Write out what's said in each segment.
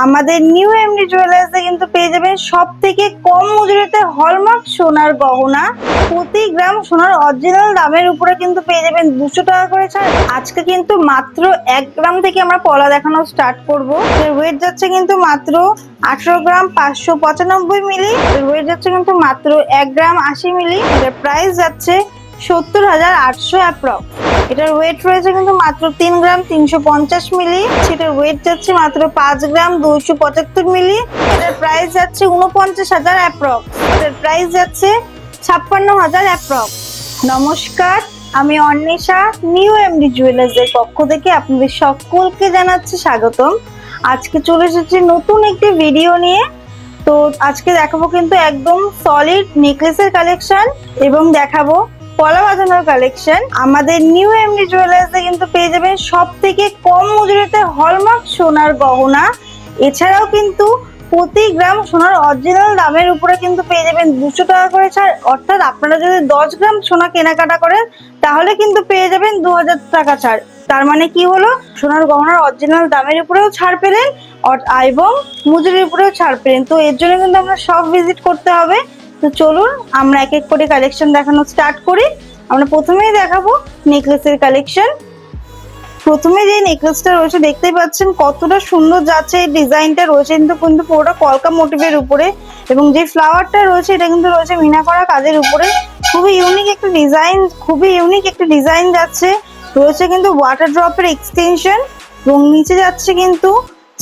আমাদের new MD জুয়েলার্সে কিন্তু পেয়ে যাবেন সব থেকে কম মজুরিতে হলমার্ক সোনার গহনা। প্রতি গ্রাম সোনার অরিজিনাল দামের উপরে কিন্তু পেয়ে যাবেন দুশো টাকা করে ছাড়। আজকে কিন্তু মাত্র এক গ্রাম থেকে আমরা পলা দেখানো স্টার্ট করব। ওয়েট যাচ্ছে কিন্তু মাত্র আঠারো গ্রাম পাঁচশো পঁচানব্বই মিলি। ওয়েট যাচ্ছে কিন্তু মাত্র এক গ্রাম আশি মিলি। প্রাইস যাচ্ছে সত্তর হাজার আটশো অ্যাপ্রক্স এটার ওয়েট রয়েছে কিন্তু মাত্র তিন গ্রাম তিনশো পঞ্চাশ মিলি। সেটার ওয়েট যাচ্ছে মাত্র পাঁচ গ্রাম দুইশো পঁচাত্তর মিলি। এটার প্রাইস যাচ্ছে উনপঞ্চাশ হাজার অ্যাপ্রক্স এটার প্রাইস যাচ্ছে ছাপ্পান্ন হাজার অ্যাপ্রক্স নমস্কার, আমি অন্বেষা নিউ এমডি জুয়েলার্সের পক্ষ থেকে আপনাদের সকলকে জানাচ্ছি স্বাগতম। আজকে চলে এসেছি নতুন একটি ভিডিও নিয়ে। তো আজকে দেখাবো কিন্তু একদম সলিড নেকলেসের কালেকশন এবং দেখাবো পলা বাঁধানোর কালেকশন আমাদের নিউ এমডি জুয়েলার্সে কিন্তু পেয়ে যাবেন সব থেকে কম মজুরিতে হলমার্ক সোনার গহনা। এছাড়াও কিন্তু প্রতি গ্রাম সোনার অরিজিনাল দামের উপরে কিন্তু পেয়ে যাবেন দুশো টাকা করে ছাড়। অর্থাৎ আপনারা যদি দশ গ্রাম সোনা কেনাকাটা করেন, তাহলে কিন্তু পেয়ে যাবেন দু হাজার টাকা ছাড়। তার মানে কি হলো? সোনার গহনার অরিজিনাল দামের উপরেও ছাড় পেলেন এবং মজুরির উপরেও ছাড় পেলেন। তো এর জন্য কিন্তু আমরা সব ভিজিট করতে হবে। তো চলুন, আমরা এক এক করে কালেকশন দেখানো স্টার্ট করি। আমরা প্রথমেই দেখাবো নেকলেসের কালেকশন প্রথমে যে নেকলেসটা রয়েছে, দেখতেই পাচ্ছেন কতটা সুন্দর যাচ্ছে এই ডিজাইনটা রয়েছে। কিন্তু কিন্তু পুরোটা কলকা মোটিভের উপরে। এবং যে ফ্লাওয়ারটা রয়েছে, এটা কিন্তু রয়েছে মিনা করা কাজের উপরে। খুবই ইউনিক একটা ডিজাইন খুবই ইউনিক একটা ডিজাইন যাচ্ছে। রয়েছে কিন্তু ওয়াটার ড্রপের এক্সটেনশন এবং নিচে যাচ্ছে কিন্তু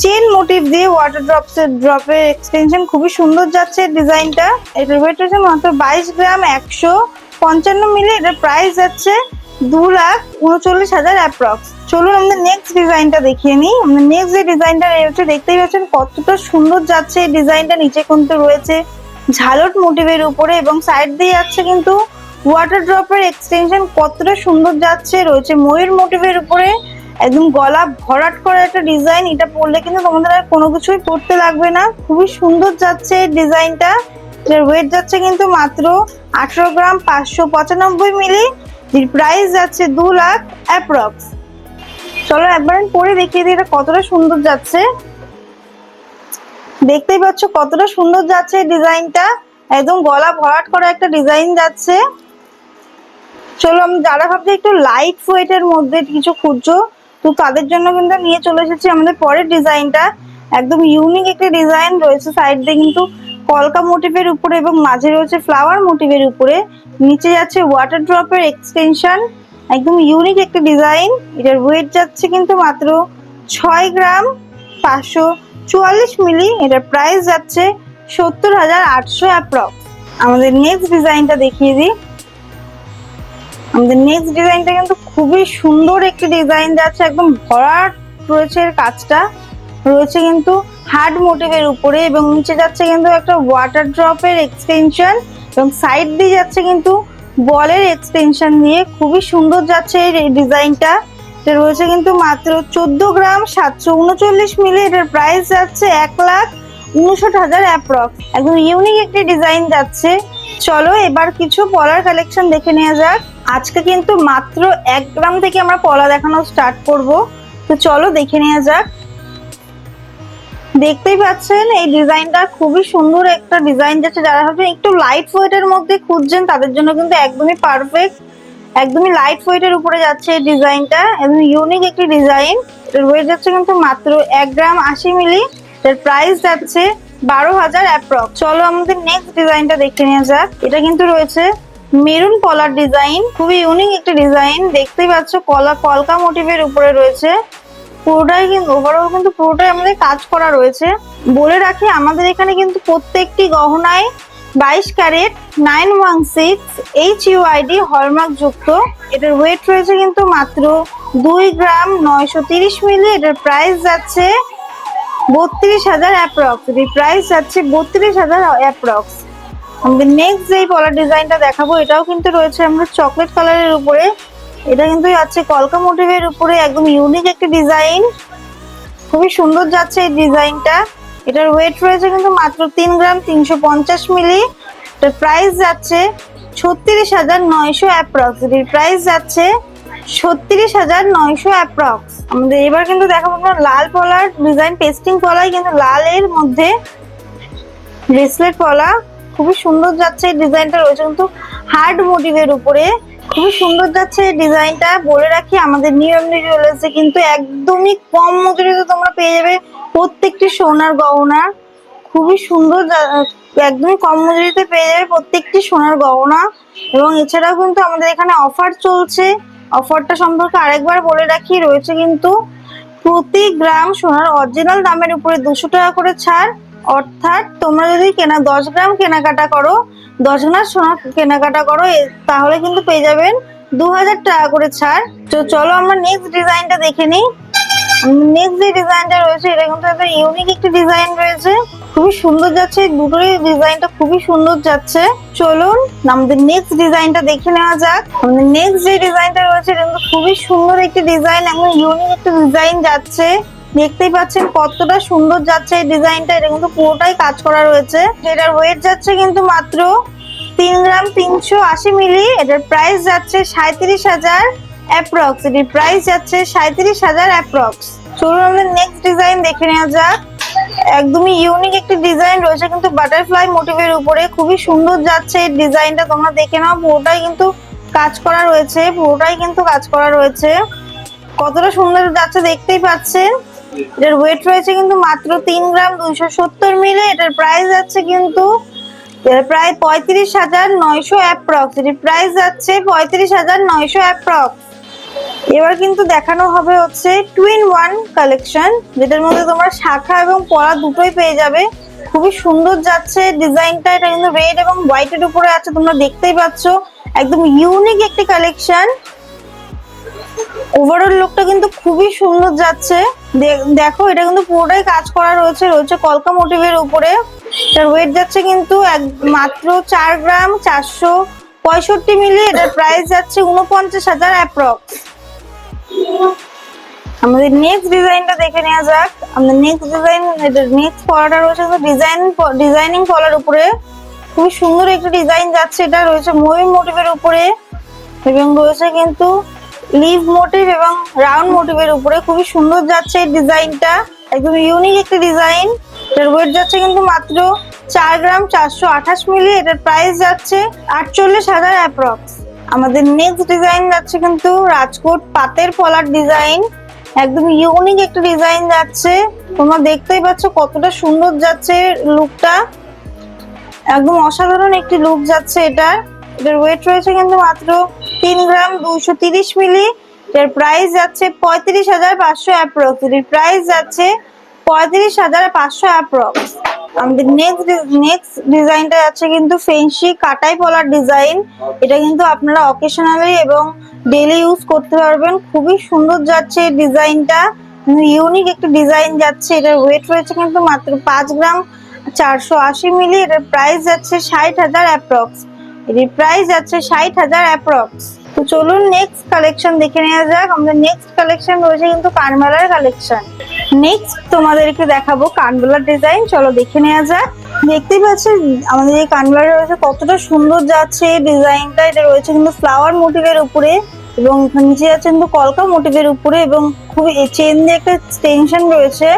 চেন মোটিভ দিয়ে ওয়াটার ড্রপস এর ড্রপের এক্সটেনশন খুবই সুন্দর যাচ্ছে ডিজাইনটা। এটার ওয়েট রয়েছে মাত্র বাইশ গ্রাম একশো পঞ্চান্ন মিলি, এটার প্রাইস যাচ্ছে দু লাখ উনচল্লিশ হাজার অ্যাপ্রক্স চলুন আমাদের নেক্সট ডিজাইনটা দেখিয়ে নিই। আমাদের নেক্সট যে ডিজাইনটা রয়েছে দেখতেই পাচ্ছেন কতটা সুন্দর যাচ্ছে এই ডিজাইনটা নিচে কিন্তু রয়েছে ঝালট মোটিভের উপরে এবং সাইড দিয়ে যাচ্ছে কিন্তু ওয়াটার ড্রপের এক্সটেনশন কতটা সুন্দর যাচ্ছে। রয়েছে ময়ূর মোটিভের উপরে একদম গলা ভরাট করা একটা ডিজাইন এটা পরলে কিন্তু তোমাদের আর কোনো কিছুই পরতে লাগবে না। খুবই সুন্দর যাচ্ছে ডিজাইনটা এটার ওয়েট যাচ্ছে কিন্তু মাত্র আঠারো গ্রাম পাঁচশো পঁচানব্বই মিলি। এর প্রাইস যাচ্ছে দু লাখ অ্যাপ্রক্স চলো একবার পরে দেখিয়ে দিই এটা কতটা সুন্দর যাচ্ছে। দেখতেই পাচ্ছ কতটা সুন্দর যাচ্ছে ডিজাইনটা একদম গলা ভরাট করা একটা ডিজাইন যাচ্ছে। চলো আমি যারা ভাবছি একটু লাইট ওয়েটের মধ্যে কিছু খুঁজছো তো তাদের জন্য কিন্তু নিয়ে চলে এসেছি আমাদের পরের ডিজাইনটা। একদম ইউনিক একটা ডিজাইন রয়েছে সাইড দিয়ে কিন্তু কলকা মোটিভের উপরে এবং মাঝে রয়েছে ফ্লাওয়ার মোটিভের উপরে। নিচে যাচ্ছে ওয়াটার ড্রপের এক্সটেনশন একদম ইউনিক একটা ডিজাইন এটার ওয়েট যাচ্ছে কিন্তু মাত্র ছয় গ্রাম পাঁচশো চুয়াল্লিশ মিলি। এটার প্রাইস যাচ্ছে সত্তর হাজার আটশো অ্যাপ্রক্স আমাদের নেক্সট ডিজাইনটা দেখিয়ে দিই। আমাদের নেক্সট ডিজাইনটা কিন্তু খুবই সুন্দর একটি ডিজাইন যাচ্ছে, একদম ভরাট রয়েছে কাজটা। রয়েছে কিন্তু হার্ড মোটিভের উপরে এবং নিচে যাচ্ছে কিন্তু একটা ওয়াটার ড্রপের এক্সটেনশন এবং সাইড দিয়ে যাচ্ছে কিন্তু বলের এক্সটেনশন দিয়ে খুবই সুন্দর যাচ্ছে এই ডিজাইনটা এটা রয়েছে কিন্তু মাত্র চোদ্দ গ্রাম সাতশো উনচল্লিশ মিলি এটার প্রাইস যাচ্ছে এক লাখ উনষাট হাজার অ্যাপ্রক্স একদম ইউনিক একটি ডিজাইন যাচ্ছে। চলো এবার কিছু পলার কালেকশন দেখে নেওয়া যাক। আজকে কিন্তু মাত্র এক গ্রাম থেকে আমরা পলা দেখানো স্টার্ট করব। তো চলো দেখে নেওয়া যাক। দেখতেই পাচ্ছেন, এই ডিজাইনটা খুবই সুন্দর একটা ডিজাইন যাচ্ছে। যারা ভাবছেন একটু লাইট ওয়েটের মধ্যে খুঁজছেন, তাদের জন্য কিন্তু একদমই পারফেক্ট একদমই লাইট ওয়েটের উপরে যাচ্ছে এই ডিজাইনটা একদম ইউনিক একটি ডিজাইন এর ওয়েট যাচ্ছে কিন্তু মাত্র এক গ্রাম আশি মিলি। এর প্রাইস যাচ্ছে বারো হাজার অ্যাপ্রক্স চলো আমাদের নেক্সট ডিজাইনটা দেখে নেওয়া যাক। এটা কিন্তু রয়েছে মেরুন কলার ডিজাইন, খুবই ইউনিক একটি ডিজাইন। দেখতেই পাচ্ছ, কলা, কলকা মোটিভের উপরে রয়েছে। পুরোটাই কিন্তু ওভারঅল কিন্তু পুরোটাই আমাদের কাজ করা রয়েছে। বলে রাখি, আমাদের এখানে কিন্তু প্রত্যেকটি গহনায় বাইশ carat nine one six H UID hallmark যুক্ত এটার ওয়েট রয়েছে কিন্তু মাত্র দুই গ্রাম নয়শো তিরিশ মিলি। এটার প্রাইস যাচ্ছে বত্রিশ হাজার অ্যাপ্রক্স প্রাইস যাচ্ছে বত্রিশ হাজার অ্যাপ্রক্স নেক্সট যেই পলার ডিজাইনটা দেখাবো, এটাও কিন্তু রয়েছে আমরা চকলেট কালারের উপরে। এটা কিন্তু যাচ্ছে কলকা মোটিভের উপরে, একদম ইউনিক একটি ডিজাইন খুবই সুন্দর যাচ্ছে এই ডিজাইনটা। এটার ওয়েট রয়েছে কিন্তু মাত্র তিন গ্রাম তিনশো পঞ্চাশ মিলি। এটার প্রাইস যাচ্ছে ছত্রিশ হাজার নয়শো অ্যাপ্রক্স এটির প্রাইস যাচ্ছে ছত্রিশ হাজার নয়শো অ্যাপ্রক্স আমাদের এবার কিন্তু দেখাবো আমরা লাল পলার ডিজাইন পেস্টিং পলাই কিন্তু লালের মধ্যে ব্রেসলেট পলা। খুবই সুন্দর যাচ্ছে ডিজাইনটা রয়েছে, কিন্তু হার্ড মোটিভের উপরে খুবই সুন্দর যাচ্ছে ডিজাইনটা। বলে রাখি, আমাদের এমনি জুয়েলার্সে কিন্তু একদমই কম মজুরিতে তোমরা পেয়ে যাবে প্রত্যেকটি সোনার গহনা। খুবই সুন্দর একদমই কম মজুরিতে পেয়ে যাবে প্রত্যেকটি সোনার গহনা। এবং এছাড়াও কিন্তু আমাদের এখানে অফার চলছে। অফারটা সম্পর্কে আরেকবার বলে রাখি, রয়েছে কিন্তু প্রতি গ্রাম সোনার অরিজিনাল দামের উপরে দুশো টাকা করে ছাড়। অর্থাৎ তোমরা যদি কেনা দশ গ্রাম কেনাকাটা করো, দশ গ্রাম সোনা কেনাকাটা করো তাহলে কিন্তু পেয়ে যাবেন দু হাজার টাকা করে ছাড়। তো চলো আমরা নেক্সট ডিজাইনটা দেখে নিই। নেক্সট যে ডিজাইনটা রয়েছে, এটা কিন্তু একটা ইউনিক একটি ডিজাইন রয়েছে। খুবই সুন্দর যাচ্ছে দুটোই ডিজাইনটা খুবই সুন্দর যাচ্ছে। চলুন, আমাদের নেক্সট ডিজাইনটা দেখে নেওয়া যাক। আমাদের নেক্সট যে ডিজাইনটা রয়েছে, এটা কিন্তু খুবই সুন্দর একটি ডিজাইন এবং ইউনিক একটা ডিজাইন যাচ্ছে। দেখতেই পাচ্ছেন কতটা সুন্দর যাচ্ছে এই ডিজাইনটা। এটা কিন্তু পুরোটাই কাজ করা রয়েছে। এটার ওয়েট যাচ্ছে কিন্তু মাত্র তিন গ্রাম তিনশো আশি মিলি। এটার প্রাইস যাচ্ছে সাঁত্রিশ হাজার অ্যাপ্রক্স এটির প্রাইস যাচ্ছে সাঁত্রিশ হাজার অ্যাপ্রক্স চলুন আমাদের নেক্সট ডিজাইন দেখে নেওয়া যাক। একদমই ইউনিক একটি ডিজাইন রয়েছে কিন্তু বাটারফ্লাই মোটিভের উপরে। খুবই সুন্দর যাচ্ছে এই ডিজাইনটা তোমরা দেখে নাও, পুরোটাই কিন্তু কাজ করা রয়েছে। পুরোটাই কিন্তু কাজ করা রয়েছে। কতটা সুন্দর যাচ্ছে দেখতেই পাচ্ছেন। এটার ওয়েট রয়েছে কিন্তু মাত্র তিন গ্রাম দুইশো সত্তর মিলি, এটার প্রাইস যাচ্ছে কিন্তু প্রায় পঁয়ত্রিশ হাজার নয়শো অ্যাপ্রক্স এটির প্রাইস যাচ্ছে পঁয়ত্রিশ হাজার নয়শো অ্যাপ্রক্স এবার কিন্তু দেখানো হবে হচ্ছে টুইন ওয়ান কালেকশন যেটার মধ্যে তোমরা শাখা এবং পরা দুটোই পেয়ে যাবে। খুবই সুন্দর যাচ্ছে ডিজাইনটা, এটা কিন্তু রেড এবং হোয়াইটের উপরে আছে, তোমরা দেখতেই পাচ্ছ। একদম ইউনিক একটি কালেকশন ওভারঅল লুকটা কিন্তু খুবই সুন্দর যাচ্ছে। দেখো, এটা কিন্তু পুরোটাই কাজ করা রয়েছে রয়েছে কলকা মোটিভের উপরে। এটার ওয়েট যাচ্ছে কিন্তু মাত্র চার গ্রাম চারশো পঁয়ষট্টি মিলি, এটার প্রাইস যাচ্ছে উনপঞ্চাশ হাজার অ্যাপ্রক্স আমাদের নেক্সট ডিজাইনটা দেখে নেওয়া যাক। আমাদের নেক্সট ডিজাইন এটা নেক্সট পলাটা রয়েছে ডিজাইন ডিজাইনিং পলার উপরে। খুবই সুন্দর একটি ডিজাইন যাচ্ছে, এটা রয়েছে ময়ূর মোটিভের উপরে। এবং রয়েছে কিন্তু লিভ মোটিভ এবং রাউন্ড মোটিভের উপরে খুবই সুন্দর যাচ্ছে এই ডিজাইনটা একদম ইউনিক একটি ডিজাইন এটার ওয়েট যাচ্ছে কিন্তু মাত্র চার গ্রাম চারশো আঠাশ মিলি। এটার প্রাইস যাচ্ছে আটচল্লিশ হাজার অ্যাপ্রক্স আমাদের নেক্সট ডিজাইন যাচ্ছে কিন্তু রাজকোট পাতের পলার ডিজাইন একদম ইউনিক একটা ডিজাইন যাচ্ছে। তোমরা দেখতেই পাচ্ছ কতটা সুন্দর যাচ্ছে লুকটা একদম অসাধারণ একটি লুক যাচ্ছে এটার। এটার ওয়েট রয়েছে কিন্তু মাত্র তিন গ্রাম দুইশো তিরিশ মিলি, এর প্রাইস যাচ্ছে পঁয়ত্রিশ হাজার পাঁচশো অ্যাপ্রক্স এর প্রাইস যাচ্ছে পঁয়ত্রিশ হাজার পাঁচশো অ্যাপ্রক্স আমাদের নেক্সট নেক্সট ডিজাইনটা যাচ্ছে কিন্তু ফেন্সি কাটাই পলার ডিজাইন এটা কিন্তু আপনারা অকেশনালি এবং ডেলি ইউজ করতে পারবেন। খুবই সুন্দর যাচ্ছে ডিজাইনটা ইউনিক একটা ডিজাইন যাচ্ছে। এটার ওয়েট রয়েছে কিন্তু মাত্র পাঁচ গ্রাম চারশো আশি মিলি। এটার প্রাইস যাচ্ছে ষাট হাজার অ্যাপ্রক্স এটির প্রাইস যাচ্ছে ষাট হাজার অ্যাপ্রক্স তো চলুন নেক্সট কালেকশন দেখে নেওয়া যাক। আমাদের নেক্সট কালেকশন রয়েছে কিন্তু কানবালার কালেকশন নেক্সট তোমাদেরকে দেখাবো কানবালার ডিজাইন চলো দেখে নেওয়া যাক। দেখতেই পাচ্ছেন, আমাদের এই কানবালা রয়েছে কতটা সুন্দর যাচ্ছে এই ডিজাইনটা এটা রয়েছে কিন্তু ফ্লাওয়ার মোটিভের উপরে এবং নিচে যাচ্ছে কিন্তু কলকা মোটিভের উপরে এবং খুবই চেন দিয়ে একটা টেনশন রয়েছে।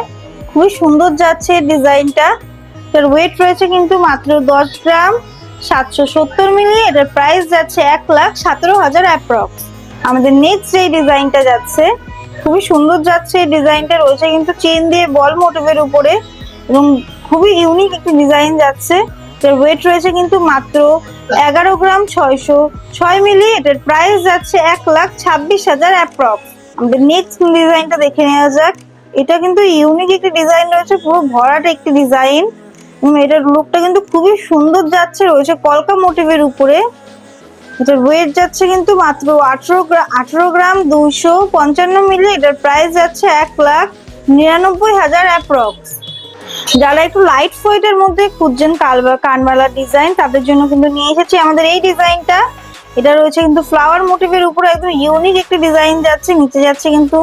খুবই সুন্দর যাচ্ছে এই ডিজাইনটা এটার ওয়েট রয়েছে কিন্তু মাত্র দশ গ্রাম। সাতশো সত্তর মিলি এটার প্রাইস যাচ্ছে এক লাখ সতেরো হাজার অ্যাপ্রক্স আমাদের নেক্সট যে ডিজাইনটা যাচ্ছে, খুবই সুন্দর যাচ্ছে এই ডিজাইনটা রয়েছে কিন্তু চেন দিয়ে বল মোটিভের উপরে এবং খুবই ইউনিক একটি ডিজাইন যাচ্ছে। এটার ওয়েট রয়েছে কিন্তু মাত্র এগারো গ্রাম ছয়শো ছয় মিলি এটার প্রাইস যাচ্ছে এক লাখ ছাব্বিশ হাজার অ্যাপ্রক্স আমাদের নেক্সট ডিজাইনটা দেখে নেওয়া যাক। এটা কিন্তু ইউনিক একটি ডিজাইন রয়েছে, পুরো ভরাট একটি ডিজাইন এটার লুকটা কিন্তু খুবই সুন্দর যাচ্ছে রয়েছে কলকা মোটিভের উপরে। এটার ওয়েট যাচ্ছে কিন্তু মাত্র আঠেরো আঠেরো গ্রাম দুইশো পঞ্চান্ন মিলি, এটার প্রাইস যাচ্ছে এক লাখ নিরানব্বই হাজার অ্যাপ্রক্স যারা একটু লাইট ওয়েটের মধ্যে খুঁজছেন, কালবা কানবালা ডিজাইন তাদের জন্য কিন্তু নিয়ে এসেছি আমাদের এই ডিজাইনটা এটা রয়েছে কিন্তু ফ্লাওয়ার মোটিভের উপরে, একদম ইউনিক একটি ডিজাইন যাচ্ছে, নিচে যাচ্ছে কিন্তু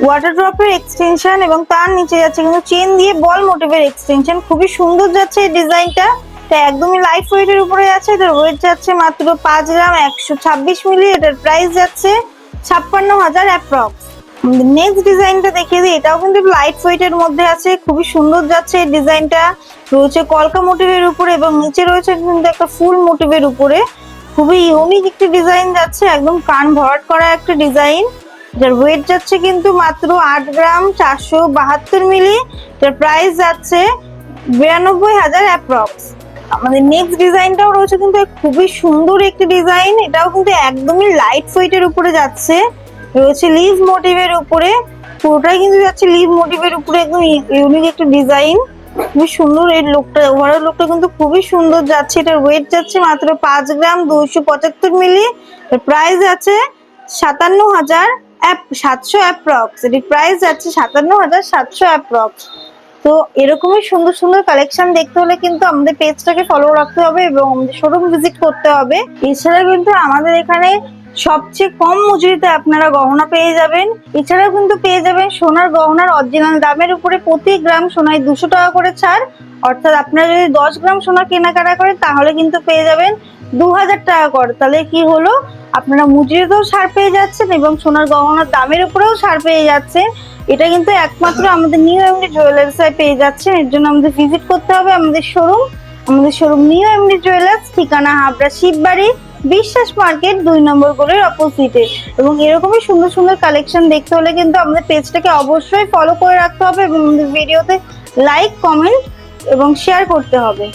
ওয়াটার ড্রপের এক্সটেনশন এবং তার নিচে যাচ্ছে কিন্তু চেন দিয়ে বল মোটিভের এক্সটেনশন খুবই সুন্দর যাচ্ছে এই ডিজাইনটা এটা একদমই লাইট ওয়েটের উপরে যাচ্ছে, এটার ওয়েট যাচ্ছে মাত্র পাঁচ গ্রাম একশো ছাব্বিশ মিলি এটার প্রাইস যাচ্ছে ছাপ্পান্ন হাজার অ্যাপ্রক্স নেক্সট ডিজাইনটা দেখিয়ে দিই, এটাও কিন্তু লাইট ওয়েটের মধ্যে আছে, খুবই সুন্দর যাচ্ছে এই ডিজাইনটা রয়েছে কলকা মোটিভের উপরে এবং নিচে রয়েছে কিন্তু একটা ফুল মোটিভের উপরে। খুবই ইউনিক একটি ডিজাইন যাচ্ছে, একদম কান ভরাট করা একটা ডিজাইন যার ওয়েট যাচ্ছে কিন্তু মাত্র আট গ্রাম চারশো বাহাত্তর মিলি, যার প্রাইস যাচ্ছে বিরানব্বই হাজার অ্যাপ্রক্স আমাদের নেক্সট ডিজাইনটাও রয়েছে কিন্তু খুবই সুন্দর একটি ডিজাইন এটাও কিন্তু একদমই লাইট ওয়েটের উপরে যাচ্ছে। রয়েছে লিভ মোটিভের উপরে, পুরোটাই কিন্তু যাচ্ছে লিভ মোটিভের উপরে, একদম ইউনিক একটা ডিজাইন খুবই সুন্দর এই লোকটা ওভারঅল লোকটা কিন্তু খুবই সুন্দর যাচ্ছে, এটার ওয়েট যাচ্ছে মাত্র পাঁচ গ্রাম দুইশো পঁচাত্তর মিলি প্রাইস আছে সাতান্ন হাজার সাতশো অ্যাপ্রক্স এটির প্রাইস যাচ্ছে সাতান্ন হাজার সাতশো অ্যাপ্রক্স তো এরকমই সুন্দর সুন্দর কালেকশন দেখতে হলে কিন্তু আমাদের পেজটাকে ফলো রাখতে হবে এবং আমাদের শোরুম ভিজিট করতে হবে। এছাড়া কিন্তু আমাদের এখানে সবচেয়ে কম মজুরিতে আপনারা গহনা পেয়ে যাবেন। এছাড়াও কিন্তু পেয়ে যাবেন সোনার গহনার অরিজিনাল দামের উপরে প্রতি গ্রাম সোনায় দুশো টাকা করে ছাড়। অর্থাৎ আপনারা যদি দশ গ্রাম সোনা কেনাকাটা করেন, তাহলে কিন্তু পেয়ে যাবেন দু হাজার টাকা করে। তাহলে কি হলো? আপনারা মজুরিতেও সার পেয়ে যাচ্ছেন এবং সোনার গহনার দামের উপরেও সার পেয়ে যাচ্ছেন। এটা কিন্তু একমাত্র আমাদের নিউ এমডি জুয়েলার্সে পেয়ে যাচ্ছেন। এর জন্য আমাদের ভিজিট করতে হবে আমাদের শোরুম আমাদের শোরুম নিউ এমডি জুয়েলার্স, ঠিকানা হাবড়া শিববাড়ি, বিশ্বাস মার্কেট, দুই নম্বর গলির অপোজিটে এবং এরকমই সুন্দর সুন্দর কালেকশন দেখতে হলে কিন্তু আমাদের পেজটাকে অবশ্যই ফলো করে রাখতে হবে এবং আমাদের ভিডিওতে লাইক কমেন্ট এবং শেয়ার করতে হবে।